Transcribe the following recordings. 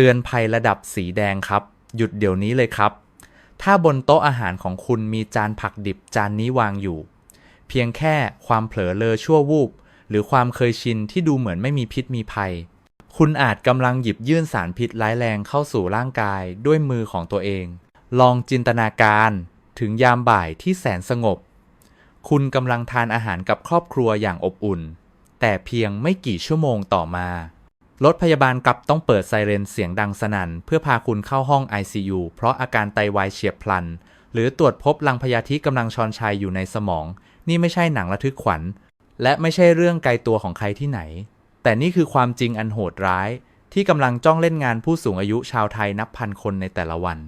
เตือนภัยระดับสีแดงครับ หยุดเดี๋ยวนี้เลยครับ ถ้าบนโต๊ะอาหารของคุณมีจานผักดิบจานนี้วางอยู่ เพียงแค่ความเผลอเลอชั่ววูบ หรือความเคยชินที่ดูเหมือนไม่มีพิษมีภัย คุณอาจกำลังหยิบยื่นสารพิษร้ายแรงเข้าสู่ร่างกายด้วยมือของตัวเอง ลองจินตนาการถึงยามบ่ายที่แสนสงบ คุณกำลังทานอาหารกับครอบครัวอย่างอบอุ่น แต่เพียงไม่กี่ชั่วโมงต่อมา รถพยาบาลกลับต้องเปิดไซเรนเสียงดังสนั่น เพื่อพาคุณเข้าห้อง ICU เพราะอาการไตวายเฉียบพลัน หรือตรวจพบรังพยาธิกำลังชอนชัยอยู่ในสมอง นี่ไม่ใช่หนังระทึกขวัญ และไม่ใช่เรื่องไกลตัวของใครที่ไหน แต่นี่คือความจริงอันโหดร้าย ที่กำลังจ้องเล่นงานผู้สูงอายุชาวไทยนับพันคนในแต่ละวัน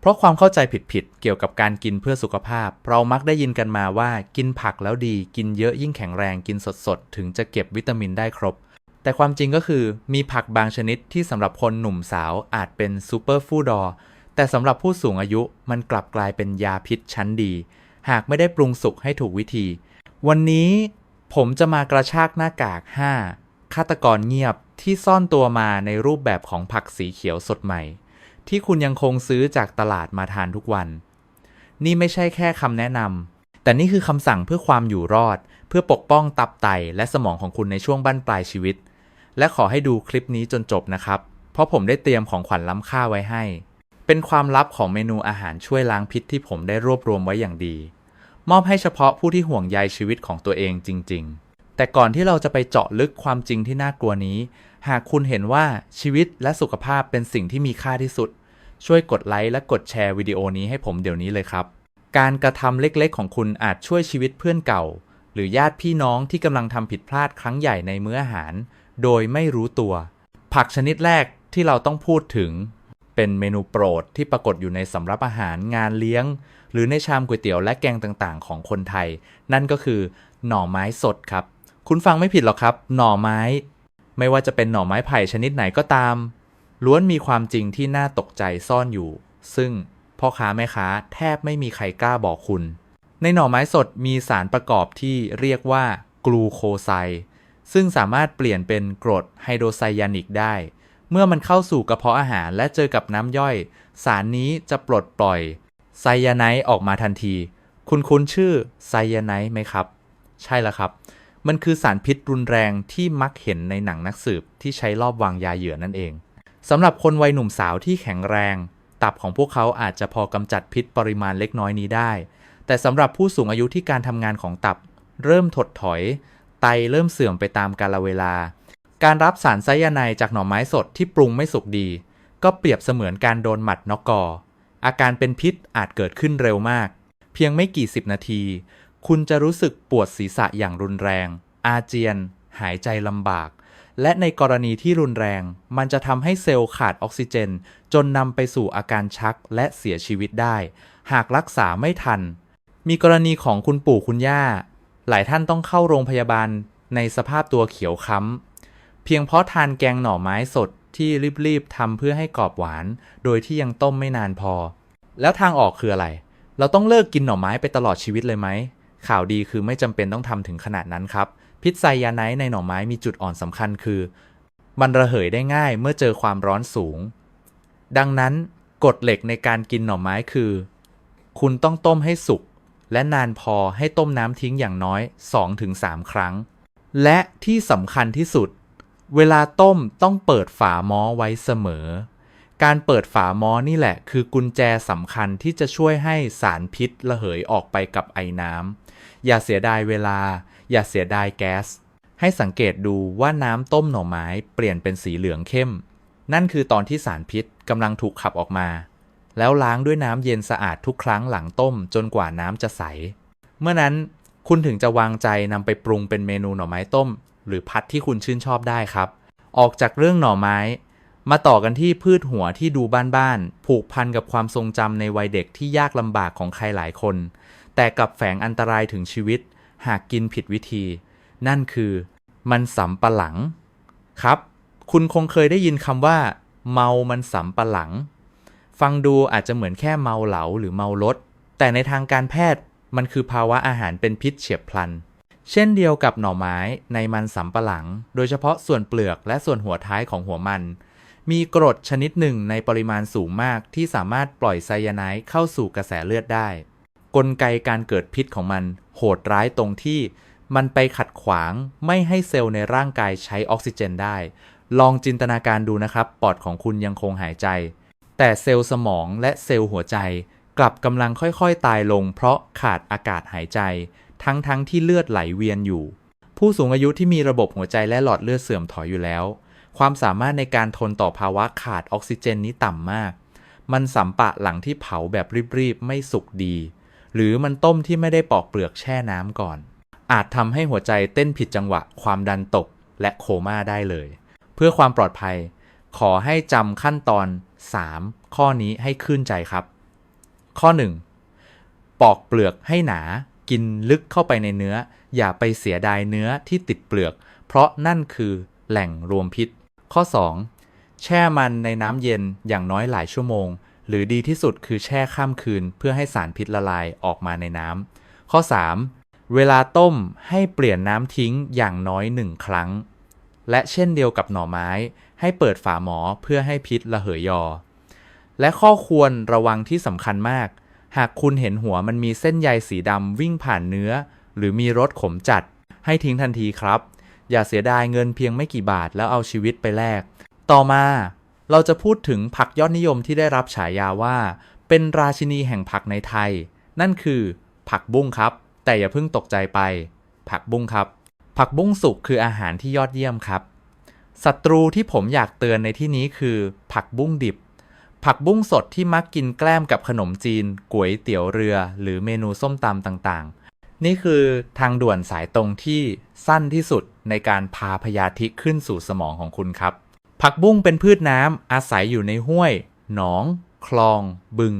เพราะความเข้าใจผิดๆเกี่ยวกับการกินเพื่อสุขภาพ เรามักได้ยินกันมาว่า กินผักแล้วดี กินเยอะยิ่งแข็งแรง กินสดๆถึงจะเก็บวิตามินได้ครบ แต่ความจริงก็คือมีผักบางชนิดที่สำหรับคนหนุ่มสาวอาจเป็นซูเปอร์ฟู้ดอแต่สำหรับผู้สูงอายุมันกลับกลายเป็นยาพิษชั้นดี หากไม่ได้ปรุงสุกให้ถูกวิธี วันนี้ผมจะมากระชากหน้ากาก 5 ฆาตกรเงียบที่ซ่อนตัวมาในรูปแบบของผักสีเขียวสดใหม่ ที่คุณยังคงซื้อจากตลาดมาทานทุกวัน นี่ไม่ใช่แค่คำแนะนำแต่นี่คือคำสั่งเพื่อความอยู่รอด เพื่อปกป้องตับไตและสมองของคุณในช่วงบั้นปลายชีวิต และขอให้ดูคลิปนี้จนจบนะครับ เพราะผมได้เตรียมของขวัญล้ำค่าไว้ให้ เป็นความลับของเมนูอาหารช่วยล้างพิษที่ผมได้รวบรวมไว้อย่างดี มอบให้เฉพาะผู้ที่ห่วงใยชีวิตของตัวเองจริง ๆ แต่ก่อนที่เราจะไปเจาะลึกความจริงที่น่ากลัวนี้ หากคุณเห็นว่าชีวิตและสุขภาพเป็นสิ่งที่มีค่าที่สุด ช่วยกดไลค์และกดแชร์วิดีโอนี้ให้ผมเดี๋ยวนี้เลยครับ การกระทำเล็กๆ ของคุณอาจช่วยชีวิตเพื่อนเก่า หรือญาติพี่น้องที่กำลังทำผิดพลาดครั้งใหญ่ในมื้ออาหาร โดยไม่รู้ตัว ผักชนิดแรกที่เราต้องพูดถึง เป็นเมนูโปรดที่ปรากฏอยู่ในสำรับอาหารงานเลี้ยง หรือในชามก๋วยเตี๋ยวและแกงต่างๆ ของคนไทย นั่นก็คือหน่อไม้สดครับ คุณฟังไม่ผิดหรอกครับ หน่อไม้ ไม่ว่าจะเป็นหน่อไม้ไผ่ชนิดไหนก็ตาม ล้วนมีความจริงที่น่าตกใจซ่อนอยู่ ซึ่งพ่อค้าแม่ค้าแทบไม่มีใครกล้าบอกคุณ ในหน่อไม้สดมีสารประกอบที่เรียกว่ากลูโคไซ ซึ่งสามารถเปลี่ยนเป็นกรดไฮโดรไซยานิกได้ เมื่อมันเข้าสู่กระเพาะอาหารและเจอกับน้ำย่อย สารนี้จะปลดปล่อยไซยาไนด์ออกมาทันที คุณคุ้นชื่อไซยาไนด์ไหมครับ ใช่แล้วครับ มันคือสารพิษรุนแรงที่มักเห็นในหนังนักสืบที่ใช้รอบวางยาเหยื่อนั่นเองสำหรับคนวัยหนุ่มสาวที่แข็งแรง ตับของพวกเขาอาจจะพอกำจัดพิษปริมาณเล็กน้อยนี้ได้ แต่สำหรับผู้สูงอายุที่การทำงานของตับ เริ่มถดถอย ไตเริ่มเสื่อมไปตามกาลเวลา การรับสารไซยาไนจากหน่อไม้สดที่ปรุงไม่สุกดี ก็เปรียบเสมือนการโดนหมัดนกกอ อาการเป็นพิษอาจเกิดขึ้นเร็วมาก เพียงไม่กี่สิบนาที คุณจะรู้สึกปวดศีรษะอย่างรุนแรง อาเจียน หายใจลำบาก และในกรณีที่รุนแรง มันจะทำให้เซลล์ขาดออกซิเจน จนนำไปสู่อาการชักและเสียชีวิตได้ หากรักษาไม่ทันมีกรณีของคุณปู่คุณย่า หลายท่านต้องเข้าโรงพยาบาลในสภาพตัวเขียวค้ำเพียงเพราะทานแกงหน่อไม้สดที่รีบๆทำเพื่อให้กรอบหวาน โดยที่ยังต้มไม่นานพอ แล้วทางออกคืออะไร เราต้องเลิกกินหน่อไม้ไปตลอดชีวิตเลยไหม ข่าวดีคือไม่จำเป็นต้องทำถึงขนาดนั้นครับ พิษไซยาไนด์ในหน่อไม้มีจุดอ่อนสำคัญคือ มันระเหยได้ง่ายเมื่อเจอความร้อนสูง ดังนั้นกฎเหล็กในการกินหน่อไม้คือ คุณต้องต้มให้สุก และนานพอให้ต้มน้ำทิ้งอย่างน้อย 2-3 ครั้ง และที่สำคัญที่สุด เวลาต้มต้องเปิดฝาหม้อไว้เสมอ การเปิดฝาหม้อนี่แหละ คือกุญแจสำคัญที่จะช่วยให้สารพิษระเหยออกไปกับไอ้น้ำอย่าเสียดายเวลา อย่าเสียดายแก๊ส ให้สังเกตดูว่าน้ำต้มหน่อไม้เปลี่ยนเป็นสีเหลืองเข้ม นั่นคือตอนที่สารพิษกำลังถูกขับออกมา แล้วล้างด้วยน้ำเย็นสะอาดทุกครั้งหลังต้มจนกว่าน้ำจะใส เมื่อนั้นคุณถึงจะวางใจนำไปปรุงเป็นเมนูหน่อไม้ต้ม หรือพัดที่คุณชื่นชอบได้ครับ ออกจากเรื่องหน่อไม้ มาต่อกันที่พืชหัวที่ดูบ้านๆผูกพันกับความทรงจำในวัยเด็กที่ยากลำบากของใครหลายคน แต่กับแฝงอันตรายถึงชีวิต หากกินผิดวิธี นั่นคือ มันสำปะหลัง ครับ คุณคงเคยได้ยินคำว่า เมามันสำปะหลัง ฟังดูอาจจะเหมือนแค่เมาเหลาหรือเมารถ แต่ในทางการแพทย์มันคือภาวะอาหารเป็นพิษเฉียบพลัน เช่นเดียวกับหน่อไม้ในมันสำปะหลัง โดยเฉพาะส่วนเปลือกและส่วนหัวท้ายของหัวมัน มีกรดชนิดหนึ่งในปริมาณสูงมากที่สามารถปล่อยไซยาไนด์เข้าสู่กระแสเลือดได้ กลไกการเกิดพิษของมัน โหดร้ายตรงที่ มันไปขัดขวางไม่ให้เซลล์ในร่างกายใช้ออกซิเจนได้ ลองจินตนาการดูนะครับ ปอดของคุณยังคงหายใจ แต่เซลล์สมองและเซลล์หัวใจ กลับกำลังค่อยๆ ตายลง เพราะขาดอากาศหายใจ ทั้งๆทที่เลือดไหลเวียนอยู่ ผู้สูงอายุที่มีระบบหัวใจและหลอดเลือดเสื่อมถอยอยู่แล้ว ความสามารถในการทนต่อภาวะขาดออกซิเจนนี้ต่ำมาก มันสัมปะหลังที่เผาแบบรีบๆไม่สุกดี หรือมันต้มที่ไม่ได้ปอกเปลือกแช่น้ำก่อน อาจทำให้หัวใจเต้นผิดจังหวะ ความดันตก และโคม่าได้เลย เพื่อความปลอดภัย ขอให้จำขั้นตอน 3 ข้อนี้ให้ขึ้นใจครับ ข้อ 1 ปอกเปลือกให้หนา กินลึกเข้าไปในเนื้อ อย่าไปเสียดายเนื้อที่ติดเปลือก เพราะนั่นคือแหล่งรวมพิษ ข้อ 2 แช่มันในน้ำเย็นอย่างน้อยหลายชั่วโมง หรือดีที่สุดคือแช่ข้ามคืนเพื่อให้สารพิษละลายออกมาในน้ำข้อ 3 เวลาต้มให้เปลี่ยนน้ำทิ้งอย่างน้อยหนึ่งครั้ง และเช่นเดียวกับหน่อไม้ ให้เปิดฝาหมอเพื่อให้พิษระเหยยอ และข้อควรระวังที่สำคัญมาก หากคุณเห็นหัวมันมีเส้นใยสีดำวิ่งผ่านเนื้อ หรือมีรสขมจัด ให้ทิ้งทันทีครับ อย่าเสียดายเงินเพียงไม่กี่บาทแล้วเอาชีวิตไปแลก ต่อมาเราจะพูดถึงผักยอดนิยมที่ได้รับฉายาว่า เป็นราชินีแห่งผักในไทย นั่นคือ ผักบุ้งครับ แต่อย่าเพิ่งตกใจไป ผักบุ้งครับ ผักบุ้งสุกคืออาหารที่ยอดเยี่ยมครับ ศัตรูที่ผมอยากเตือนในที่นี้คือ ผักบุ้งดิบ ผักบุ้งสดที่มักกินแกล้มกับขนมจีนก๋วยเตี๋ยวเรือ หรือเมนูส้มตำต่างๆ นี่คือทางด่วนสายตรงที่สั้นที่สุดในการพาพยาธิขึ้นสู่สมองของคุณครับ ผักบุ้งเป็นพืชน้ำอาศัยอยู่ในห้วย หนอง คลอง บึง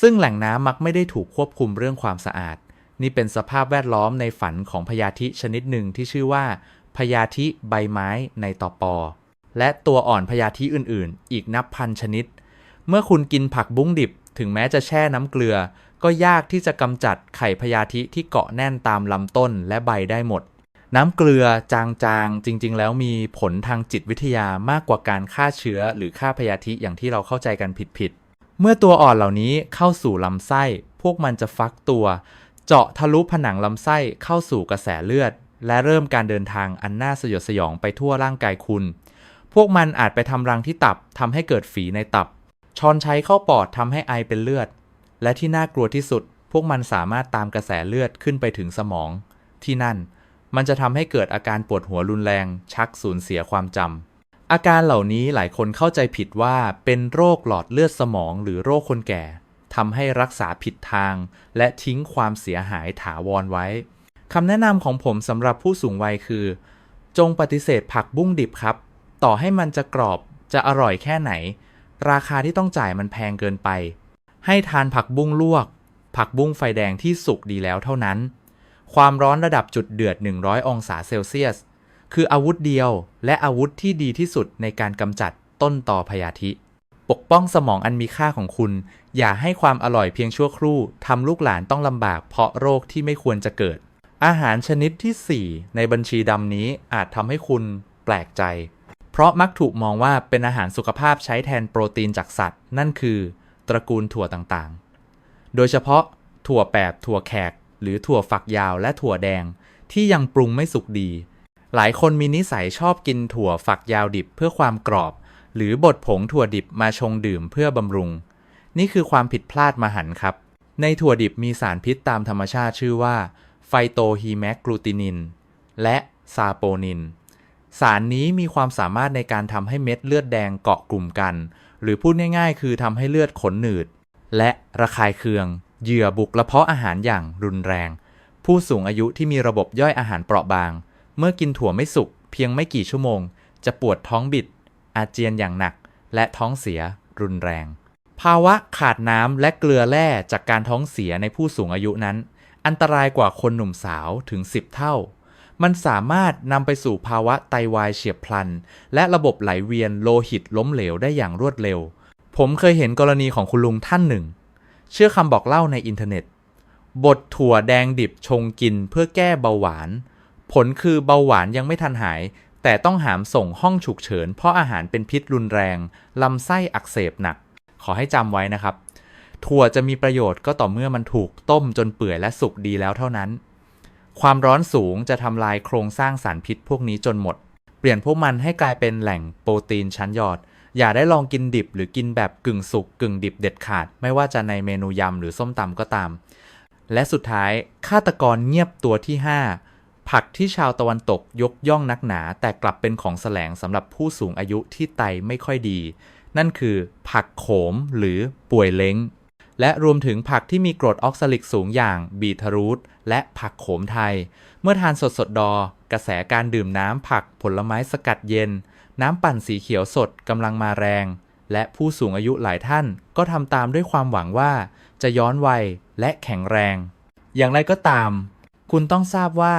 ซึ่งแหล่งน้ำมักไม่ได้ถูกควบคุมเรื่องความสะอาด นี่เป็นสภาพแวดล้อมในฝันของพยาธิชนิดหนึ่งที่ชื่อว่า พยาธิใบไม้ในต่อปอ และตัวอ่อนพยาธิอื่นๆ อีกนับพันชนิด เมื่อคุณกินผักบุ้งดิบ ถึงแม้จะแช่น้ำเกลือ ก็ยากที่จะกำจัดไข่พยาธิที่เกาะแน่นตามลำต้นและใบได้หมด น้ำเกลือจางๆ จริง ๆ แล้วมีผลทางจิตวิทยามากกว่าการฆ่าเชื้อ หรือฆ่าพยาธิอย่างที่เราเข้าใจกันผิดๆ เมื่อตัวอ่อนเหล่านี้เข้าสู่ลำไส้ พวกมันจะฟักตัว เจาะทะลุผนังลำไส้เข้าสู่กระแสเลือด และเริ่มการเดินทางอันน่าสยดสยองไปทั่วร่างกายคุณ พวกมันอาจไปทำรังที่ตับทำให้เกิดฝีในตับ ชอนใชัยเข้าปอดทำให้ไอเป็นเลือด และที่น่ากลัวที่สุด พวกมันสามารถตามกระแสเลือดขึ้นไปถึงสมอง ที่นั่น มันจะทำให้เกิดอาการปวดหัวรุนแรง ชักสูญเสียความจำอาการเหล่านี้หลายคนเข้าใจผิดว่าเป็นโรคหลอดเลือดสมอง หรือโรคคนแก่ทำให้รักษาผิดทาง และทิ้งความเสียหายถาวรไว้ คำแนะนำของผมสำหรับผู้สูงวัยคือ จงปฏิเสธผักบุ้งดิบครับ ต่อให้มันจะกรอบจะอร่อยแค่ไหน ราคาที่ต้องจ่ายมันแพงเกินไป ให้ทานผักบุ้งลวก ผักบุ้งไฟแดงที่สุกดีแล้วเท่านั้น ความร้อนระดับจุดเดือด 100 องศาเซลเซียส คืออาวุธเดียวและอาวุธที่ดีที่สุดในการกำจัดต้นต่อพยาธิ ปกป้องสมองอันมีค่าของคุณ อย่าให้ความอร่อยเพียงชั่วครู่ทำลูกหลานต้องลำบากเพราะโรคที่ไม่ควรจะเกิด อาหารชนิดที่ 4 ในบัญชีดำนี้อาจทำให้คุณแปลกใจ เพราะมักถูกมองว่าเป็นอาหารสุขภาพใช้แทนโปรตีนจากสัตว์ นั่นคือ ตระกูลถั่วต่างๆ โดยเฉพาะ ถั่วแปบถั่วแขก หรือถั่วฝักยาวและถั่วแดง ที่ยังปรุงไม่สุกดี หลายคนมีนิสัยชอบกินถั่วฝักยาวดิบเพื่อความกรอบ หรือบดผงถั่วดิบมาชงดื่มเพื่อบำรุง นี่คือความผิดพลาดมหันต์ครับ ในถั่วดิบมีสารพิษตามธรรมชาติชื่อว่า ฟโตฮีแมกกลูตินิน และซาโปนิน สารนี้มีความสามารถในการทำให้เม็ดเลือดแดงเกาะกลุ่มกัน หรือพูดง่ายๆ คือทำให้เลือดขนหนืด และระคายเคือง เหยื่อบุกกระเพาะอาหารอย่างรุนแรง ผู้สูงอายุที่มีระบบย่อยอาหารเปราะบาง เมื่อกินถั่วไม่สุกเพียงไม่กี่ชั่วโมง จะปวดท้องบิด อาเจียนอย่างหนัก และท้องเสียรุนแรง ภาวะขาดน้ำและเกลือแร่จากการท้องเสียในผู้สูงอายุนั้น อันตรายกว่าคนหนุ่มสาวถึง 10 เท่า มันสามารถนำไปสู่ภาวะไตวายเฉียบพลัน และระบบไหลเวียนโลหิตล้มเหลวได้อย่างรวดเร็ว ผมเคยเห็นกรณีของคุณลุงท่านหนึ่ง เชื่อคำบอกเล่าในอินเทอร์เน็ต บดถั่วแดงดิบชงกินเพื่อแก้เบาหวาน ผลคือเบาหวานยังไม่ทันหาย แต่ต้องหามส่งห้องฉุกเฉิน เพราะอาหารเป็นพิษรุนแรงลำไส้อักเสบหนัก ขอให้จำไว้นะครับ ถั่วจะมีประโยชน์ก็ต่อเมื่อมันถูกต้มจนเปื่อยและสุกดีแล้วเท่านั้น ความร้อนสูงจะทำลายโครงสร้างสารพิษพวกนี้จนหมด เปลี่ยนพวกมันให้กลายเป็นแหล่งโปรตีนชั้นยอด อย่าได้ลองกินดิบหรือกินแบบกึ่งสุกกึ่งดิบเด็ดขาด ไม่ว่าจะในเมนูยำหรือส้มตำก็ตาม และสุดท้ายฆาตกรเงียบตัวที่ 5 ผักที่ชาวตะวันตกยกย่องนักหนา แต่กลับเป็นของแสลงสำหรับผู้สูงอายุที่ไตไม่ค่อยดี นั่นคือ ผักโขมหรือป่วยเล้ง และรวมถึงผักที่มีกรดออกซาลิกสูงอย่างบีทรูทและผักโขมไทย เมื่อทานสดสดดอกระแสการดื่มน้ำผักผลไม้สกัดเย็น น้ำปั่นสีเขียวสดกำลังมาแรง และผู้สูงอายุหลายท่านก็ทำตามด้วยความหวังว่า จะย้อนวัยและแข็งแรง อย่างไรก็ตาม คุณต้องทราบว่า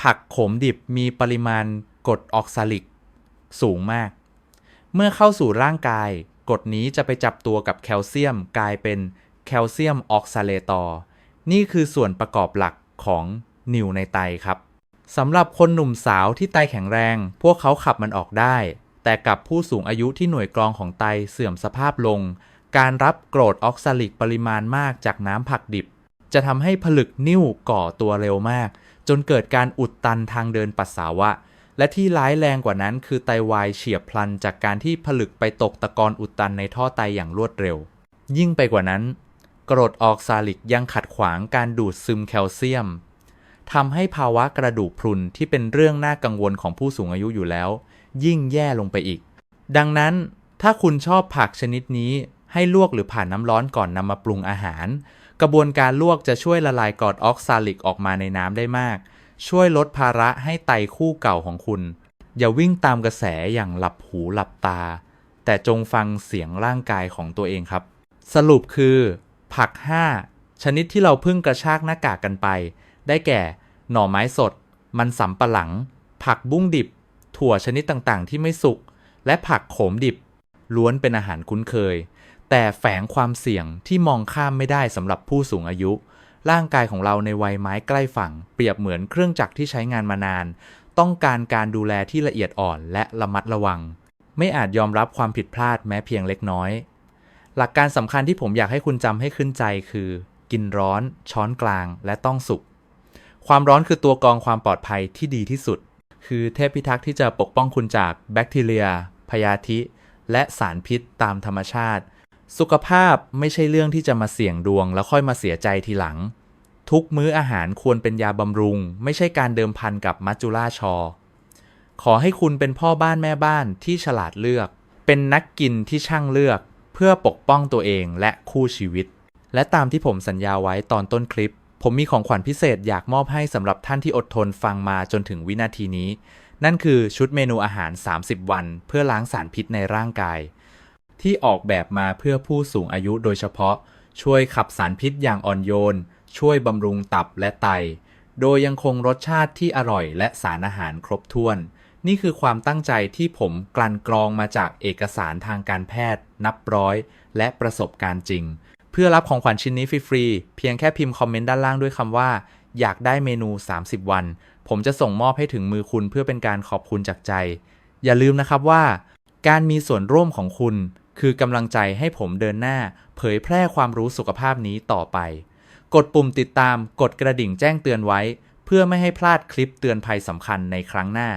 ผักโขมดิบมีปริมาณกรดออกซาลิก สูงมาก เมื่อเข้าสู่ร่างกายกรดนี้จะไปจับตัวกับแคลเซียมกลายเป็น คลเซียมออกซาเลตอนี่คือส่วนประกอบหลักของนิวในไตครับสำหรับคนหนุ่มสาวที่ไตแข็งแรง พวกเขาขับมันออกได้ แต่กับผู้สูงอายุที่หน่วยกรองของไตเสื่อมสภาพลง การรับกรดออกซาลิกปริมาณมากจากน้ำผักดิบ จะทำให้ผลึกนิ่วก่อตัวเร็วมาก จนเกิดการอุดตันทางเดินปัสสาวะ และที่ร้ายแรงกว่านั้นคือไตวายเฉียบพลันจากการที่ผลึกไปตกตะกอนอุดตันในท่อไตอย่างรวดเร็ว ยิ่งไปกว่านั้น กรดออกซาลิกยังขัดขวางการดูดซึมแคลเซียมทำให้ภาวะกระดูกพรุนที่เป็นเรื่องน่ากังวลของผู้สูงอายุอยู่แล้ว ยิ่งแย่ลงไปอีก ดังนั้นถ้าคุณชอบผักชนิดนี้ให้ลวกหรือผ่านน้ำร้อนก่อนนำมาปรุงอาหาร กระบวนการลวกจะช่วยละลายกรดออกซาลิกออกมาในน้ำได้มาก ช่วยลดภาระให้ไตคู่เก่าของคุณ อย่าวิ่งตามกระแสอย่างหลับหูหลับตา แต่จงฟังเสียงร่างกายของตัวเองครับ สรุปคือ ผัก 5 ชนิดที่เราเพิ่งกระชากหน้ากากกันไป ได้แก่ หน่อไม้สด มันสำปะหลัง ผักบุ้งดิบ ถั่วชนิดต่างๆ ที่ไม่สุก และผักโขมดิบ ล้วนเป็นอาหารคุ้นเคย แต่แฝงความเสี่ยงที่มองข้ามไม่ได้สำหรับผู้สูงอายุ ร่างกายของเราในวัยไม้ใกล้ฝั่ง เปรียบเหมือนเครื่องจักรที่ใช้งานมานาน ต้องการการดูแลที่ละเอียดอ่อนและระมัดระวัง ไม่อาจยอมรับความผิดพลาดแม้เพียงเล็กน้อย หลักการสำคัญที่ผมอยากให้คุณจำให้ขึ้นใจคือ กินร้อน ช้อนกลาง และต้องสุก ความร้อนคือตัวกรองความปลอดภัยที่ดีที่สุด คือเทพพิทักษ์ที่จะปกป้องคุณจากแบคทีเรีย พยาธิ และสารพิษตามธรรมชาติ สุขภาพไม่ใช่เรื่องที่จะมาเสี่ยงดวง แล้วค่อยมาเสียใจทีหลัง ทุกมื้ออาหารควรเป็นยาบำรุง ไม่ใช่การเดิมพันกับมัจจุราชอ ขอให้คุณเป็นพ่อบ้านแม่บ้านที่ฉลาดเลือก เป็นนักกินที่ช่างเลือก พื่อปกป้องตัวเองและคู่ชีวิต และตามที่ผมสัญญาไว้ตอนต้นคลิป ผมมีของขวัญพิเศษอยากมอบให้สำหรับท่านที่อดทนฟังมาจนถึงวินาทีนี้ นั่นคือชุดเมนูอาหาร 30 วัน เพื่อล้างสารพิษในร่างกาย ที่ออกแบบมาเพื่อผู้สูงอายุโดยเฉพาะ ช่วยขับสารพิษอย่างอ่อนโยน ช่วยบำรุงตับและไต โดยยังคงรสชาติที่อร่อยและสารอาหารครบถ้วน นี่คือความตั้งใจที่ผมกลั่นกรองมาจากเอกสารทางการแพทย์ นับร้อย และประสบการณ์จริง เพื่อรับของขวัญชิ้นนี้ฟรีๆเพียงแค่พิมพ์คอมเมนต์ด้านล่างด้วยคำว่า อยากได้เมนู 30 วัน ผมจะส่งมอบให้ถึงมือคุณเพื่อเป็นการขอบคุณจากใจ อย่าลืมนะครับว่า การมีส่วนร่วมของคุณ คือกำลังใจให้ผมเดินหน้า เผยแพร่ความรู้สุขภาพนี้ต่อไป กดปุ่มติดตาม กดกระดิ่งแจ้งเตือนไว้ เพื่อไม่ให้พลาดคลิปเตือนภัยสำคัญในครั้งหน้า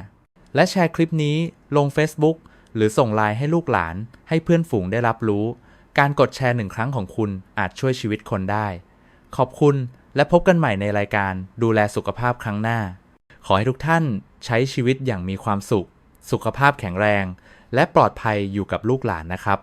และแชร์คลิปนี้ลง Facebook หรือส่งไลน์ให้ลูกหลาน ให้เพื่อนฝูงได้รับรู้ การกดแชร์หนึ่งครั้งของคุณอาจช่วยชีวิตคนได้ ขอบคุณและพบกันใหม่ในรายการดูแลสุขภาพครั้งหน้า ขอให้ทุกท่านใช้ชีวิตอย่างมีความสุข สุขภาพแข็งแรง และปลอดภัยอยู่กับลูกหลานนะครับ